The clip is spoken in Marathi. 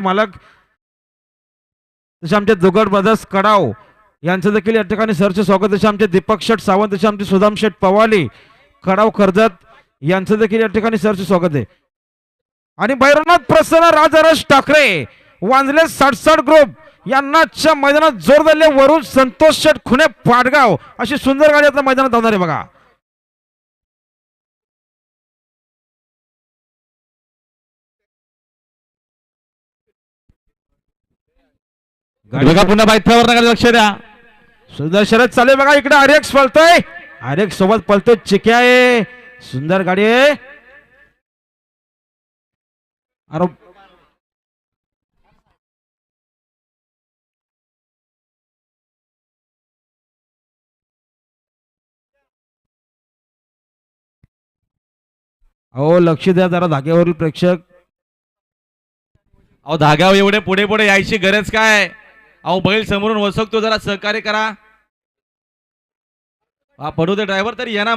मालक जसे आमचे दुगड ब्रदर्स कडाव यांचं देखील या ठिकाणी सरचे स्वागत. जसे आमचे दीपक शेठ सावंत जसे आमचे सुदाम शेठ पवाली कडाव कर्जत यांचं देखील या ठिकाणी सरचे स्वागत आहे. आणि भैरवनाथ प्रसन्न राजाराज ठाकरे वांजले साठ ग्रुप यांनाच्या मैदानात जोर दिले वरून संतोष शेठ खुने पाडगाव अशी सुंदर गाडी आता मैदानात धावणार आहे बघा. बघा पुन्हा बाईथ्यावर लक्ष द्या. सुंदर शरद चालू बघा इकडे आर्यक्स पळतोय. आर्यक्स सोबत पळतोय चिक्या आहे सुंदर गाडी आहे अरे अहो लक्ष द्या जरा धाग्यावरील प्रेक्षक. अहो धाग्यावर एवढे पुढे पुढे यायची गरज काय? अहो बैल समोरून वसकतो जरा सहकार्य करा. हा पडू दे ड्रायव्हर तरी येणार